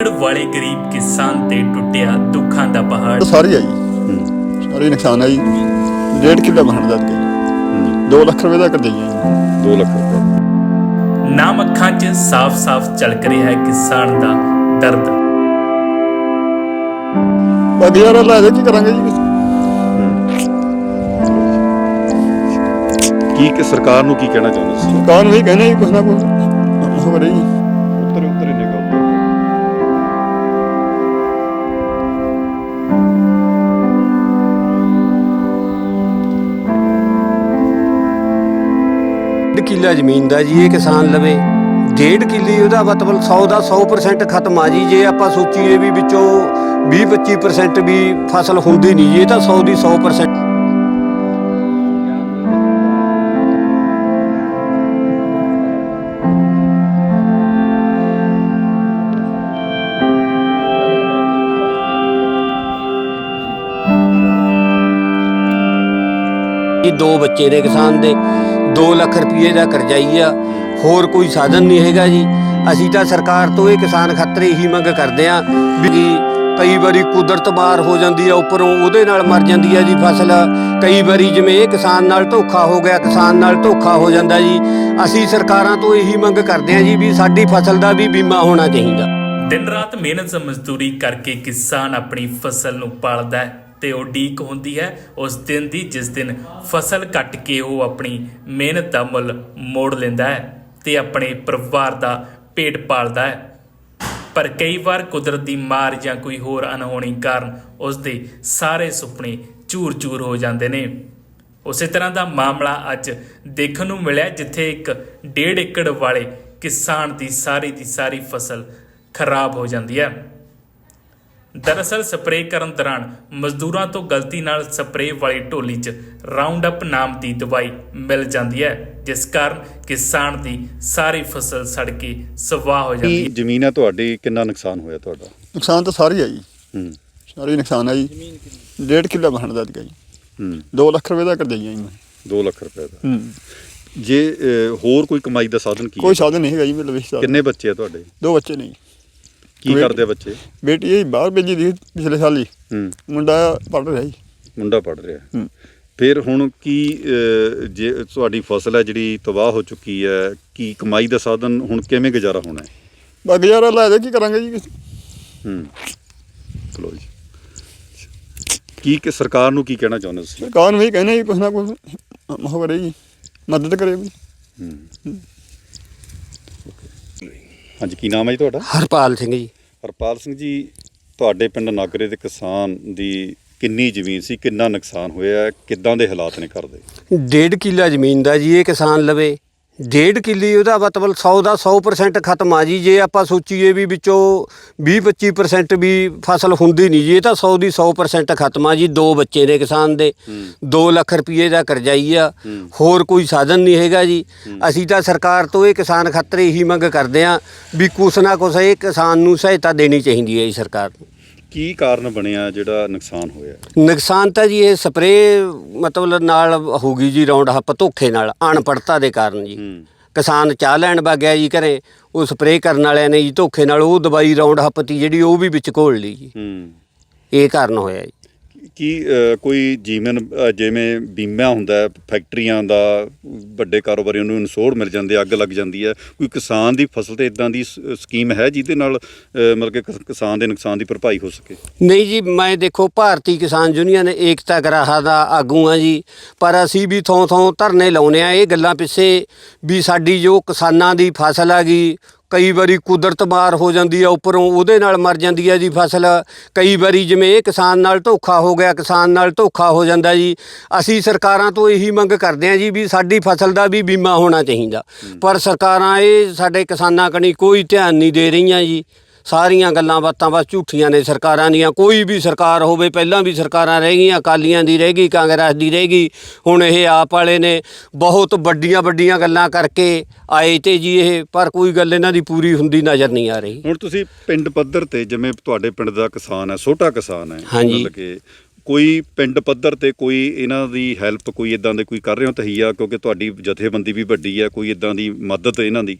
ਵਾਲੇ ਗਰੀਬ ਕਿਸਾਨ ਤੇ ਟੁੱਟਿਆ ਦੁੱਖਾਂ ਦਾ ਪਹਾੜ। ਸਾਰੀ ਆ ਜੀ ਸਾਰੀ ਨੁਕਸਾਨ ਆ ਜੀ ਡੇਢ ਕਿੱਲਾ ਬਣਨ ਦਾ ਕੇ 2 ਲੱਖ ਰੁਪਏ ਦਾ ਕਰਜ਼ਾ ਜੀ 2 ਲੱਖ ਰੁਪਏ। ਨਾਮ ਅੱਖਾਂ 'ਚ ਸਾਫ਼-ਸਾਫ਼ ਝਲਕ ਰਿਹਾ ਹੈ ਕਿਸਾਨ ਦਾ ਦਰਦ। ਬਾਕੀ ਯਾਰ ਲੈ ਦੇ ਕੀ ਕਰਾਂਗੇ ਜੀ? ਕੀ ਕਿ ਸਰਕਾਰ ਨੂੰ ਕੀ ਕਹਿਣਾ ਚਾਹੁੰਦੇ ਤੁਸੀਂ? ਕਾਨ ਵੀ ਕਹਿੰਦੇ ਜੀ ਕੁਛ ਨਾ ਕੁਛ। ਹੋ ਰਹੀ ਜੀ। 1.5 ਕਿੱਲਾ ਜ਼ਮੀਨ ਦਾ ਜੀ ਇਹ ਕਿਸਾਨ ਲਵੇ। ਡੇਢ ਕਿੱਲੀ ਉਹਦਾ ਮਤਲਬ 100 ਦਾ 100% ਖਤਮ ਆ ਜੀ। ਜੇ ਆਪਾਂ ਸੋਚੀਏ ਵੀ ਵਿੱਚੋਂ 20-25% ਵੀ ਫਸਲ ਹੁੰਦੀ ਨਹੀਂ ਇਹ ਤਾਂ 100 ਦੀ 100% ਦੋ ਬੱਚੇ ਦੇ ਕਿਸਾਨ ਦੇ। 2 ਲੱਖ ਰੁਪਏ ਦਾ ਕਰਜ਼ਾਈ ਆ, ਹੋਰ ਕੋਈ ਸਾਧਨ ਨਹੀਂ ਹੈਗਾ ਜੀ। ਅਸੀਂ ਤਾਂ ਸਰਕਾਰ ਤੋਂ ਇਹ ਕਿਸਾਨ ਖਾਤਰ ਇਹੀ ਮੰਗ ਕਰਦੇ ਆ ਵੀ ਕਈ ਵਾਰੀ ਕੁਦਰਤ ਮਾਰ ਹੋ ਜਾਂਦੀ ਆ, ਉੱਪਰੋਂ ਉਹਦੇ ਨਾਲ ਮਰ ਜਾਂਦੀ ਆ ਜੀ ਫਸਲ। ਕਈ ਵਾਰੀ ਜਿਵੇਂ ਇਹ ਕਿਸਾਨ ਨਾਲ ਧੋਖਾ ਹੋ ਗਿਆ, ਕਿਸਾਨ ਨਾਲ ਧੋਖਾ ਹੋ ਜਾਂਦਾ ਜੀ। ਅਸੀਂ ਸਰਕਾਰਾਂ ਤੋਂ ਇਹੀ ਮੰਗ ਕਰਦੇ ਆ ਜੀ ਵੀ ਸਾਡੀ ਫਸਲ ਦਾ ਵੀ ਬੀਮਾ ਹੋਣਾ ਚਾਹੀਦਾ। ਦਿਨ ਰਾਤ ਮਿਹਨਤ ਮਜ਼ਦੂਰੀ ਕਰਕੇ ਕਿਸਾਨ ਆਪਣੀ ਫਸਲ ਨੂੰ ਪਾਲਦਾ ਹੈ। ਤੇ ਉਡੀਕ ਹੁੰਦੀ ਹੈ। ਉਸ ਦਿਨ ਦੀ ਜਿਸ ਦਿਨ ਫਸਲ ਕੱਟ ਕੇ ਉਹ ਆਪਣੀ ਮਿਹਨਤ ਦਾ ਮੁੱਲ ਮੋੜ ਲੈਂਦਾ ਹੈ ਤੇ ਆਪਣੇ ਪਰਿਵਾਰ ਦਾ ਪੇਟ ਪਾਲਦਾ ਹੈ। ਪਰ ਕਈ ਵਾਰ ਕੁਦਰਤ ਦੀ ਮਾਰ ਜਾਂ ਕੋਈ ਹੋਰ ਅਣਹੋਣੀ ਕਾਰਨ ਉਸ ਦੇ ਸਾਰੇ ਸੁਪਨੇ ਚੂਰ-ਚੂਰ ਹੋ ਜਾਂਦੇ ਨੇ। ਉਸੇ ਤਰ੍ਹਾਂ ਦਾ ਮਾਮਲਾ ਅੱਜ ਦੇਖਣ ਨੂੰ ਮਿਲਿਆ ਜਿੱਥੇ ਇੱਕ ਡੇਢ ਏਕੜ ਵਾਲੇ ਕਿਸਾਨ ਦੀ ਸਾਰੀ ਦੀ ਸਾਰੀ ਫਸਲ ਖਰਾਬ ਹੋ ਜਾਂਦੀ ਹੈ। ਦਰਅਸਲ ਸਪਰੇਅ ਕਰਨ ਦੌਰਾਨ ਮਜ਼ਦੂਰਾਂ ਤੋਂ ਗਲਤੀ ਨਾਲ ਸਪਰੇਅ ਵਾਲੀ ਢੋਲੀ 'ਚ ਰਾਉਂਡ ਅਪ ਨਾਮ ਦੀ ਦਵਾਈ ਮਿਲ ਜਾਂਦੀ ਹੈ ਜਿਸ ਕਾਰਨ ਕਿਸਾਨ ਦੀ ਸਾਰੀ ਫਸਲ ਸੜ ਕੇ ਸਵਾਹ ਹੋ ਜਾਂਦੀ ਹੈ। ਜ਼ਮੀਨ ਹੈ ਤੁਹਾਡੀ? ਕਿੰਨਾ ਨੁਕਸਾਨ ਹੋਇਆ ਤੁਹਾਡਾ? ਨੁਕਸਾਨ ਤਾਂ ਸਾਰੀ ਆ ਜੀ। ਹੂੰ। ਸਾਰੀ ਨੁਕਸਾਨ ਆ ਜੀ। ਡੇਢ ਕਿੱਲਾ ਬਣਨ ਦਾ ਜੀ। ਹੂੰ। 2 ਲੱਖ ਰੁਪਏ ਦਾ ਕਰਜ਼ਾ ਜੀ ਮੈਂ 2 ਲੱਖ ਰੁਪਏ ਦਾ। ਹੂੰ। ਜੇ ਹੋਰ ਕੋਈ ਕਮਾਈ ਦਾ ਸਾਧਨ ਕੀ ਕੋਈ ਸਾਧਨ ਨਹੀਂ ਹੈਗਾ ਜੀ ਮੇਰੇ ਵਿੱਚ ਕਿੰਨੇ ਬੱਚੇ ਆ ਤੁਹਾਡੇ? ਦੋ ਬੱਚੇ ਨੇ ਜੀ। ਕੀ ਕਰਦੇ ਆ ਬੱਚੇ? ਬੇਟੀ ਇਹ ਬਾਹਰ ਭੇਜੀ ਦੀ ਪਿਛਲੇ ਸਾਲ ਹੀ। ਹੂੰ। ਮੁੰਡਾ ਪੜ੍ਹ ਰਿਹਾ ਜੀ। ਮੁੰਡਾ ਪੜ ਰਿਹਾ। ਹੂੰ। ਫਿਰ ਹੁਣ ਕੀ ਜੇ ਤੁਹਾਡੀ ਫਸਲ ਹੈ ਜਿਹੜੀ ਤਬਾਹ ਹੋ ਚੁੱਕੀ ਹੈ ਕੀ ਕਮਾਈ ਦਾ ਸਾਧਨ ਹੁਣ ਕਿਵੇਂ ਗੁਜ਼ਾਰਾ ਹੋਣਾ ਹੈ? ਬਾਕੀ ਯਾਰ ਲੈ ਦੇ ਕੀ ਕਰਾਂਗੇ ਜੀ ਹੂੰ। ਚਲੋ ਜੀ। ਕੀ ਕਿ ਸਰਕਾਰ ਨੂੰ ਕੀ ਕਹਿਣਾ ਚਾਹੁੰਦੇ ਤੁਸੀਂ? ਕਾਨ ਵੀ ਕਹਿੰਦੇ ਜੀ ਕੁਛ ਨਾ ਕੁਛ ਹੋ ਰਹੀ ਜੀ। ਮਦਦ ਕਰੇ ਵੀ ਹੂੰ। ਹਾਂਜੀ ਕੀ ਨਾਮ ਹੈ ਜੀ ਤੁਹਾਡਾ? ਹਰਪਾਲ ਸਿੰਘ ਜੀ। ਹਰਪਾਲ ਸਿੰਘ ਜੀ ਤੁਹਾਡੇ ਪਿੰਡ ਨਾਗਰੇ ਦੇ ਕਿਸਾਨ ਦੀ ਕਿੰਨੀ ਜ਼ਮੀਨ ਸੀ ਕਿੰਨਾ ਨੁਕਸਾਨ ਹੋਇਆ ਕਿੱਦਾਂ ਦੇ ਹਾਲਾਤ ਨੇ ਘਰ ਦੇ? ਡੇਢ ਕਿੱਲਾ ਜ਼ਮੀਨ ਦਾ ਜੀ ਇਹ ਕਿਸਾਨ ਲਵੇ। ਡੇਢ ਕਿੱਲੀ ਉਹਦਾ ਮਤਲਬ 100 ਦਾ 100% ਖਤਮ ਆ ਜੀ। ਜੇ ਆਪਾਂ ਸੋਚੀਏ ਵੀ ਵਿੱਚੋਂ 20-25% ਵੀ ਫਸਲ ਹੁੰਦੀ ਨਹੀਂ ਜੀ ਇਹ ਤਾਂ 100 ਦੀ 100% ਖਤਮ ਆ ਜੀ ਦੋ ਬੱਚੇ ਨੇ ਕਿਸਾਨ ਦੇ। 2 ਲੱਖ ਰੁਪਏ ਦਾ ਕਰਜ਼ਾਈ ਆ। ਹੋਰ ਕੋਈ ਸਾਧਨ ਨਹੀਂ ਹੈਗਾ ਜੀ। ਅਸੀਂ ਤਾਂ ਸਰਕਾਰ ਤੋਂ ਇਹ ਕਿਸਾਨ ਖਾਤਰ ਇਹੀ ਮੰਗ ਕਰਦੇ ਆ ਵੀ ਕੁਛ ਨਾ ਕੁਛ ਇਹ ਕਿਸਾਨ ਨੂੰ ਸਹਾਇਤਾ ਦੇਣੀ ਚਾਹੀਦੀ ਹੈ ਜੀ ਸਰਕਾਰ ਨੂੰ। ਕੀ ਕਾਰਨ ਬਣਿਆ ਜਿਹੜਾ ਨੁਕਸਾਨ ਹੋਇਆ? ਨੁਕਸਾਨ ਤਾਂ ਜੀ ਇਹ ਸਪਰੇਅ ਮਤਲਬ ਨਾਲ ਹੋ ਗਈ ਜੀ ਰੌਂਡ ਹੱਪ ਧੋਖੇ ਨਾਲ ਅਣਪੜਤਾ ਦੇ ਕਾਰਨ ਜੀ। ਕਿਸਾਨ ਚਾਹ ਲੈਣ ਵਗ ਗਿਆ ਜੀ ਘਰੇ ਉਹ ਸਪਰੇਅ ਕਰਨ ਵਾਲਿਆਂ ਨੇ ਜੀ ਧੋਖੇ ਨਾਲ ਉਹ ਦਵਾਈ ਰੌਂਡ ਹੱਪ ਤੀ ਜਿਹੜੀ ਉਹ ਵੀ ਵਿੱਚ ਘੋਲ ਲਈ ਜੀ। ਹੂੰ। ਇਹ ਕਾਰਨ ਹੋਇਆ ਜੀ। ਕੀ ਕੋਈ ਜੀਵਨ ਜਿਵੇਂ ਬੀਮਾ ਹੁੰਦਾ ਫੈਕਟਰੀਆਂ ਦਾ, ਵੱਡੇ ਕਾਰੋਬਾਰੀਆਂ ਨੂੰ ਇਨਸ਼ੋਰ ਮਿਲ ਜਾਂਦੇ, ਅੱਗ ਲੱਗ ਜਾਂਦੀ ਹੈ, ਕੋਈ ਕਿਸਾਨ ਦੀ ਫਸਲ ਤੇ ਇਦਾਂ ਦੀ ਸਕੀਮ ਹੈ ਜਿਹਦੇ ਨਾਲ ਮਤਲਬ ਕਿ ਕਿਸਾਨ ਦੇ ਨੁਕਸਾਨ ਦੀ ਭਰਪਾਈ ਹੋ ਸਕੇ? ਨਹੀਂ ਜੀ, ਮੈਂ ਦੇਖੋ, ਭਾਰਤੀ ਕਿਸਾਨ ਯੂਨੀਅਨ ਏਕਤਾ ਗਰਾਹਾ ਦਾ ਆਗੂ ਆ ਜੀ, ਪਰ ਅਸੀਂ ਵੀ ਥੋਂ ਥੋਂ ਧਰਨੇ ਲਾਉਨੇ ਆ ਇਹ ਗੱਲਾਂ ਪਿੱਛੇ ਵੀ ਸਾਡੀ ਜੋ ਕਿਸਾਨਾਂ ਦੀ ਫਸਲ ਆ ਗਈ ਕਈ ਵਾਰੀ ਕੁਦਰਤ ਮਾਰ ਹੋ ਜਾਂਦੀ ਆ, ਉੱਪਰੋਂ ਉਹਦੇ ਨਾਲ ਮਰ ਜਾਂਦੀ ਆ ਜੀ ਫਸਲ। ਕਈ ਵਾਰੀ ਜਿਵੇਂ ਇਹ ਕਿਸਾਨ ਨਾਲ ਧੋਖਾ ਹੋ ਗਿਆ, ਕਿਸਾਨ ਨਾਲ ਧੋਖਾ ਹੋ ਜਾਂਦਾ ਜੀ। ਅਸੀਂ ਸਰਕਾਰਾਂ ਤੋਂ ਇਹੀ ਮੰਗ ਕਰਦੇ ਆ ਜੀ ਵੀ ਸਾਡੀ ਫਸਲ ਦਾ ਵੀ ਬੀਮਾ ਹੋਣਾ ਚਾਹੀਦਾ। ਪਰ ਸਰਕਾਰਾਂ ਇਹ ਸਾਡੇ ਕਿਸਾਨਾਂ ਕਣੀ ਕੋਈ ਧਿਆਨ ਨਹੀਂ ਦੇ ਰਹੀਆਂ ਜੀ। ਸਾਰੀਆਂ ਗੱਲਾਂ ਬਾਤਾਂ ਬਸ ਝੂਠੀਆਂ ਨੇ ਸਰਕਾਰਾਂ ਦੀਆਂ। ਕੋਈ ਵੀ ਸਰਕਾਰ ਹੋਵੇ ਪਹਿਲਾਂ ਵੀ ਸਰਕਾਰਾਂ ਰਹਿ ਗਈਆਂ ਅਕਾਲੀਆਂ ਦੀ ਰਹਿ ਗਈ ਕਾਂਗਰਸ ਦੀ ਰਹਿ ਗਈ ਹੁਣ ਇਹ ਆਪ ਵਾਲੇ ਨੇ ਬਹੁਤ ਵੱਡੀਆਂ ਵੱਡੀਆਂ ਗੱਲਾਂ ਕਰਕੇ ਆਏ ਤੇ ਜੀ ਇਹ ਪਰ ਕੋਈ ਗੱਲ ਇਹਨਾਂ ਦੀ ਪੂਰੀ ਹੁੰਦੀ ਨਜ਼ਰ ਨਹੀਂ ਆ ਰਹੀ। ਹੁਣ ਤੁਸੀਂ ਪਿੰਡ ਪੱਧਰ ਤੇ ਜਿਵੇਂ ਤੁਹਾਡੇ ਪਿੰਡ ਦਾ ਕਿਸਾਨ ਹੈ ਛੋਟਾ ਕਿਸਾਨ ਹੈ ਹਾਂਜੀ। ਕੋਈ ਪਿੰਡ ਪੱਧਰ ਤੇ ਕੋਈ ਇਹਨਾਂ ਦੀ ਹੈਲਪ ਕੋਈ ਇਦਾਂ ਦੇ ਕੋਈ ਕਰ ਰਹੇ ਹੋ ਤਹੀਆ ਕਿਉਂਕਿ ਤੁਹਾਡੀ ਜਥੇਬੰਦੀ ਵੀ ਵੱਡੀ ਹੈ ਕੋਈ ਇਦਾਂ ਦੀ ਮਦਦ ਇਹਨਾਂ ਦੀ?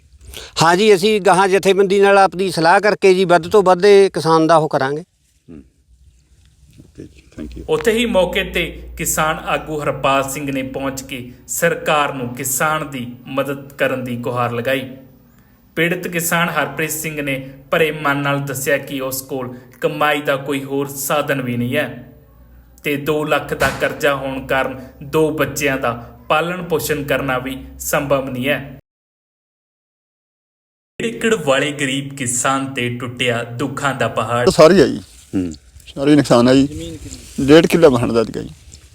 ਹਾਂ ਜੀ ਅਸੀਂ ਗਾਹਾਂ ਜਥੇਬੰਦੀ ਨਾਲ ਆਪਣੀ ਸਲਾਹ ਕਰਕੇ ਜੀ ਵੱਧ ਤੋਂ ਵੱਧ ਇਹ ਕਿਸਾਨ ਦਾ ਉਹ ਕਰਾਂਗੇ। ਥੈਂਕ ਯੂ ਉੱਥੇ ਹੀ ਮੌਕੇ ਤੇ ਕਿਸਾਨ ਆਗੂ ਹਰਪਾਲ ਸਿੰਘ ਨੇ ਪਹੁੰਚ ਕੇ ਸਰਕਾਰ ਨੂੰ ਕਿਸਾਨ ਦੀ ਮਦਦ ਕਰਨ ਦੀ ਗੁਹਾਰ ਲਗਾਈ। ਪੀੜਤ ਕਿਸਾਨ ਹਰਪ੍ਰੀਤ ਸਿੰਘ ਨੇ ਭਰੇ ਮਨ ਨਾਲ ਦੱਸਿਆ ਕਿ ਉਸ ਕੋਲ ਕਮਾਈ ਦਾ ਕੋਈ ਹੋਰ ਸਾਧਨ ਵੀ ਨਹੀਂ ਹੈ ਤੇ 2 ਲੱਖ ਦਾ ਕਰਜ਼ਾ ਹੋਣ ਕਾਰਨ ਦੋ ਬੱਚਿਆਂ ਦਾ ਪਾਲਣ ਪੋਸ਼ਣ ਕਰਨਾ ਵੀ ਸੰਭਵ ਨਹੀਂ ਹੈ। ਏਕੜ ਵਾਲੇ ਗਰੀਬ ਕਿਸਾਨ ਤੇ ਟੁੱਟਿਆ ਦੁੱਖਾਂ ਦਾ ਪਹਾੜ। ਸਾਰੀ ਆ ਜੀ ਹੂੰ। ਸਾਰੀ ਨੁਕਸਾਨ ਜੀ ਡੇਢ ਕਿੱਲਾ ਬਹਣ ਦਾ ਜੀ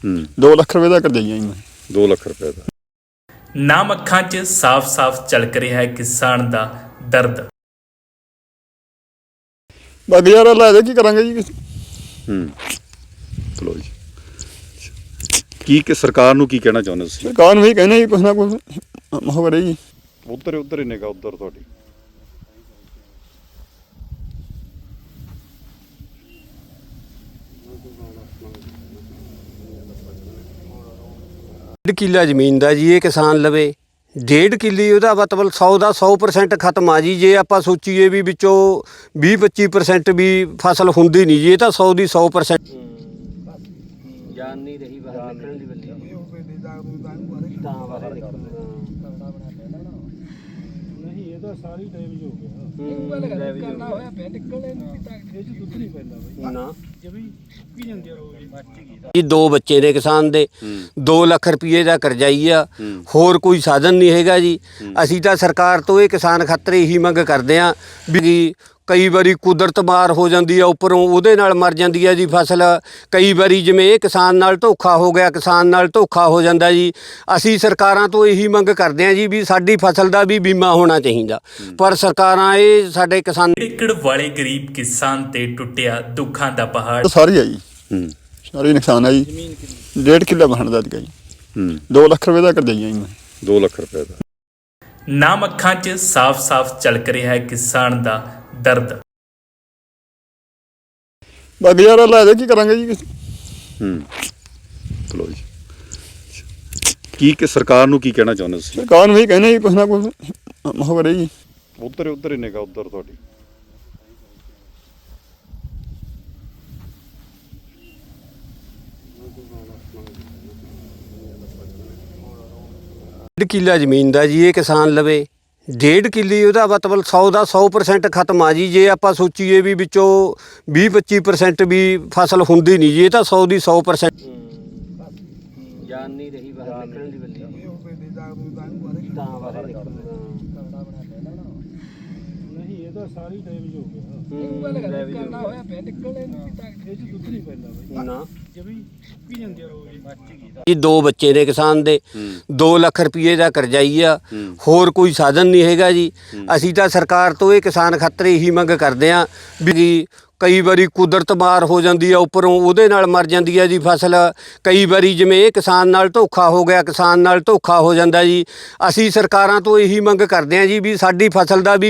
ਹੂੰ। 2 ਲੱਖ ਰੁਪਏ ਦਾ ਕਰਜ਼ਾਈਆਂ ਜੀ ਮੈਂ। 2 ਲੱਖ ਰੁਪਏ ਦਾ। ਨਾਮ ਅੱਖਾਂ 'ਚ ਸਾਫ਼-ਸਾਫ਼ ਝਲਕ ਰਿਹਾ ਹੈ ਕਿਸਾਨ ਦਾ ਦਰਦ। ਬਾਕੀ ਯਾਰ ਲੈ ਦੇ ਕੀ ਕਰਾਂਗੇ ਜੀ ਹੂੰ। ਚਲੋ ਜੀ। ਕੀ ਕਿ ਸਰਕਾਰ ਨੂੰ ਕੀ ਕਹਿਣਾ ਚਾਹੁੰਦੇ ਤੁਸੀਂ? ਸਰਕਾਰ ਨੂੰ ਵੀ ਕਹਿੰਦੇ ਜੀ ਕੁਛ ਨਾ ਕੁਛ। ਹੋ ਕਰੇ ਜੀ। ਉਧਰ ਉਧਰ ਹੀ ਨਿਗਾ ਉਧਰ ਤੁਹਾਡੀ। ਡੇਢ ਕਿੱਲਾ ਜ਼ਮੀਨ ਦਾ ਜੀ ਇਹ ਕਿਸਾਨ ਲਵੇ। ਡੇਢ ਕਿੱਲੀ ਉਹਦਾ ਮਤਲਬ 100 ਦਾ 100% ਖਤਮ ਆ ਜੀ। ਜੇ ਆਪਾਂ ਸੋਚੀਏ ਵੀ ਵਿੱਚੋਂ 20 25% ਵੀ ਫਸਲ ਹੁੰਦੀ ਨਹੀਂ ਜੀ ਇਹ ਤਾਂ 100 ਦੀ 100% ਜਾਨ ਨਹੀਂ ਰਹੀ ਬਾਹਰ ਨਿਕਲਣ ਦੀ ਬੱਲੀ। ਤਾਂ ਬਾਹਰ ਨਿਕਲਣਾ ਨਹੀਂ ਇਹ ਤਾਂ ਸਾਰੀ ਡੈਮੇਜ ਹੋ ਗਿਆ। ਹੂੰ, ਕਰਨਾ ਹੋਇਆ ਪਿਆ ਨਿਕਲੇ ਨਹੀਂ ਤਾਂ ਇਹ ਚ ਦੁੱਧ ਨਹੀਂ ਪੈਂਦਾ ਬਈ। ਨਾ। ਜਿਵੇਂ ਪੀ ਜਾਂਦੀ ਆ ਰੋਜ਼ ਮੱਚ ਗਈ ਜੀ ਦੋ ਬੱਚੇ ਨੇ ਕਿਸਾਨ ਦੇ 2 ਲੱਖ ਰੁਪਏ ਦਾ ਕਰਜ਼ਾਈ ਆ। ਹੋਰ ਕੋਈ ਸਾਧਨ ਨਹੀਂ ਹੈਗਾ ਜੀ। ਅਸੀਂ ਤਾਂ ਸਰਕਾਰ ਤੋਂ ਇਹ ਕਿਸਾਨ ਖਾਤਰ ਇਹੀ ਮੰਗ ਕਰਦੇ ਆ ਵੀ ਕਈ ਵਾਰੀ ਕੁਦਰਤ ਮਾਰ ਹੋ ਜਾਂਦੀ ਆ ਉੱਪਰੋਂ ਉਹਦੇ ਨਾਲ ਮਰ ਜਾਂਦੀ ਆ ਜੀ ਫਸਲ। ਕਈ ਵਾਰੀ ਜਿਵੇਂ ਇਹ ਕਿਸਾਨ ਨਾਲ ਧੋਖਾ ਹੋ ਗਿਆ ਕਿਸਾਨ ਨਾਲ ਧੋਖਾ ਹੋ ਜਾਂਦਾ ਜੀ। ਅਸੀਂ ਸਰਕਾਰਾਂ ਤੋਂ ਇਹੀ ਮੰਗ ਕਰਦੇ ਆ ਜੀ ਵੀ ਸਾਡੀ ਫਸਲ ਦਾ ਵੀ ਬੀਮਾ ਹੋਣਾ ਚਾਹੀਦਾ। ਪਰ ਸਰਕਾਰਾਂ ਇਹ ਸਾਡੇ ਕਿਸਾਨ ਏਕੜ ਵਾਲੇ ਗਰੀਬ ਕਿਸਾਨ ਤੇ ਟੁੱਟਿਆ ਦੁੱਖਾਂ ਦਾ ਪਹਾੜ। ਸਾਰੀ ਆ ਜੀ ਹੂੰ। ਸਾਰੀ ਨੁਕਸਾਨ ਹੈ ਜੀ ਡੇਢ ਕਿੱਲਾ ਬਹਣ ਦਾ ਜੀ। ਹੂੰ। 2 ਲੱਖ ਰੁਪਏ ਦਾ ਕਰਜ਼ਾਈਆਂ ਜੀ ਮੈਂ। 2 ਲੱਖ ਰੁਪਏ ਦਾ। ਨਾਮ ਅੱਖਾਂ 'ਚ ਸਾਫ਼-ਸਾਫ਼ ਝਲਕ ਰਿਹਾ ਹੈ ਕਿਸਾਨ ਦਾ ਦਰਦ। ਬਾਕੀ ਯਾਰ ਲੈ ਦੇ ਕੀ ਕਰਾਂਗੇ ਜੀ ਹੂੰ। ਚਲੋ ਜੀ। ਕੀ ਕਿ ਸਰਕਾਰ ਨੂੰ ਕੀ ਕਹਿਣਾ ਚਾਹੁੰਦੇ ਤੁਸੀਂ? ਸਰਕਾਰ ਨੂੰ ਵੀ ਕਹਿੰਦੇ ਜੀ ਕੁਛ ਨਾ ਕੁਛ ਹੋ ਕਰੇ ਜੀ। ਉਧਰ ਉਧਰ ਹੀ ਨਿਗਾ ਉਧਰ ਤੁਹਾਡੀ। ਡੇਢ ਕਿੱਲਾ ਜ਼ਮੀਨ ਦਾ ਜੀ ਇਹ ਕਿਸਾਨ ਲਵੇ। ਡੇਢ ਕਿੱਲੀ ਉਹਦਾ ਮਤਲਬ 100 ਦਾ 100% ਖਤਮ ਆ ਜੀ। ਜੇ ਆਪਾਂ ਸੋਚੀਏ ਵੀ ਵਿੱਚੋਂ 20 25% ਵੀ ਫਸਲ ਹੁੰਦੀ ਨਹੀਂ ਜੀ, ਇਹ ਤਾਂ 100 ਦੀ 100% ਜਾਨ ਨਹੀਂ ਰਹੀ ਬਾਹਰ ਨਿਕਲਣ ਦੀ ਬੱਲੀ ਤਾਂ ਬਾਹਰ ਨਿਕਲਣਾ ਤਾਂ ਸਾਰੀ ਡੈਮੇਜ ਹੋ ਗਿਆ। ਕਰਨਾ ਹੋਇਆ ਪਿਆ ਨਿਕਲੇ ਨਹੀਂ ਤਾਂ ਇਹ ਚ ਦੁੱਧ ਨਹੀਂ ਪੈਂਦਾ ਬਈ। ਨਾ। ਜਿਵੇਂ ਪੀ ਜਾਂਦੀ ਆ ਰੋਜ਼ ਮੱਚ ਗਈ ਜੀ ਦੋ ਬੱਚੇ ਨੇ ਕਿਸਾਨ ਦੇ। 2 ਲੱਖ ਰੁਪਏ ਦਾ ਕਰਜ਼ਾਈ ਆ। ਹੂੰ। ਹੋਰ ਕੋਈ ਸਾਧਨ ਨਹੀਂ ਹੈਗਾ ਜੀ। ਅਸੀਂ ਤਾਂ ਸਰਕਾਰ ਤੋਂ ਇਹ ਕਿਸਾਨ ਖਾਤਰ ਇਹੀ ਮੰਗ ਕਰਦੇ ਆ ਵੀ ਕਈ ਵਾਰੀ ਕੁਦਰਤ ਮਾਰ ਹੋ ਜਾਂਦੀ ਆ ਉੱਪਰੋਂ ਉਹਦੇ ਨਾਲ ਮਰ ਜਾਂਦੀ ਆ ਜੀ ਫਸਲ। ਕਈ ਵਾਰੀ ਜਿਵੇਂ ਇਹ ਕਿਸਾਨ ਨਾਲ ਧੋਖਾ ਹੋ ਗਿਆ ਕਿਸਾਨ ਨਾਲ ਧੋਖਾ ਹੋ ਜਾਂਦਾ ਜੀ। ਅਸੀਂ ਸਰਕਾਰਾਂ ਤੋਂ ਇਹੀ ਮੰਗ ਕਰਦੇ ਆ ਜੀ ਵੀ ਸਾਡੀ ਫਸਲ ਦਾ ਵੀ